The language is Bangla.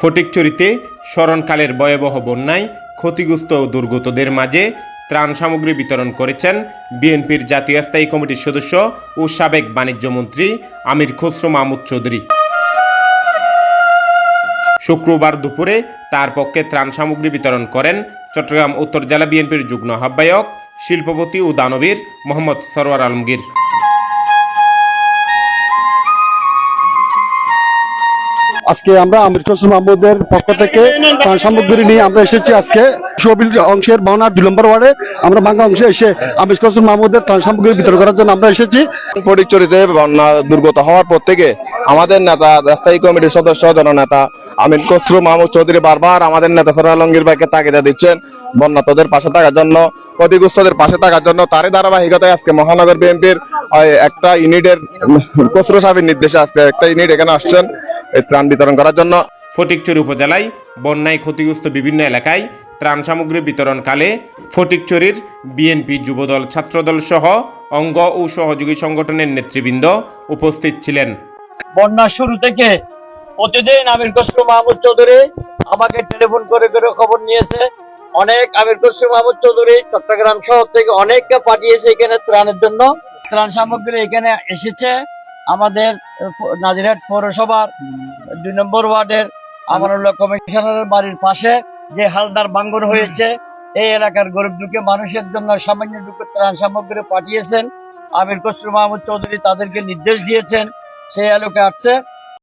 ফটিকচুরিতে স্মরণকালের ভয়াবহ বন্যায় ক্ষতিগ্রস্ত ও দুর্গতদের মাঝে ত্রাণ সামগ্রী বিতরণ করেছেন বিএনপির জাতীয় স্থায়ী কমিটির সদস্য ও সাবেক বাণিজ্য মন্ত্রী আমির খসরু মাহমুদ চৌধুরী। শুক্রবার দুপুরে তার পক্ষে ত্রাণ সামগ্রী বিতরণ করেন চট্টগ্রাম উত্তর জেলা বিএনপির যুগ্ম আহ্বায়ক, শিল্পপতি ও দানবীর মোহাম্মদ সরওয়ার আলমগীর। আজকে আমরা আমির হোসেন মাহমুদের পক্ষ থেকে ত্রাণ সামগ্রী নিয়ে আমরা এসেছি আজকে। সবিল অংশের বাউনার দুই নম্বর ওয়ার্ডে। আমরা বাংলা অংশে এসে আমির হোসেন মাহমুদের ত্রাণ সামগ্রী বিতরণ করার জন্য আমরা এসেছি। ফটিকচুরিতে বন্যা দুর্গত হওয়ার পর থেকে আমাদের নেতা, স্থায়ী কমিটির সদস্য, জননেতা আমির খসরু মাহমুদ চৌধুরী বারবার আমাদের নেতা সরার আলমগীর ভাইকে তাগিদা দিচ্ছেন। বন্যা বন্যাতদের পাশে থাকার জন্য, ক্ষতিগ্রস্তদের পাশে থাকার জন্য তারই ধারাবাহিকতায় আজকে মহানগর বিএনপির একটা ইউনিটের খসরু সাহেবের নির্দেশে আজকে একটা ইউনিট এখানে আসছেন। ত্রাণ বিতরণ করার জন্য। ফটিকচুরি উপজেলায় বন্যায় ক্ষতিগ্রস্ত বিভিন্ন এলাকায় ত্রাণ সামগ্রী বিতরণকালে ফটিকচুরির বিএনপি যুবদল ছাত্রদল সহ অঙ্গ ও সহযোগী সংগঠনের নেতৃবৃন্দ উপস্থিত ছিলেন। বন্যা শুরু থেকে প্রতিদিন আমির খসরু মাহমুদ চৌধুরী আমাকে টেলিফোন করে করে খবর নিয়েছে। অনেক আমির খসরু মাহমুদ চৌধুরী চট্টগ্রাম শহর থেকে অনেককে পাঠিয়েছে এখানে ত্রাণের জন্য। ত্রাণ সামগ্রী এখানে এসেছে। আমাদের নাজিরহাট পৌরসভার দুই নম্বর ওয়ার্ডের আমানুল্লাহ কমিশনারের বাড়ির পাশে যে হালদার বাঙ্গন হয়েছে, এই এলাকার গরিব দুঃখে মানুষের জন্য সামান্য দুঃখ ত্রাণ সামগ্রী পাঠিয়েছেন। আমির খসরু মাহমুদ চৌধুরী তাদেরকে নির্দেশ দিয়েছেন, সেই এলাকা আসছে।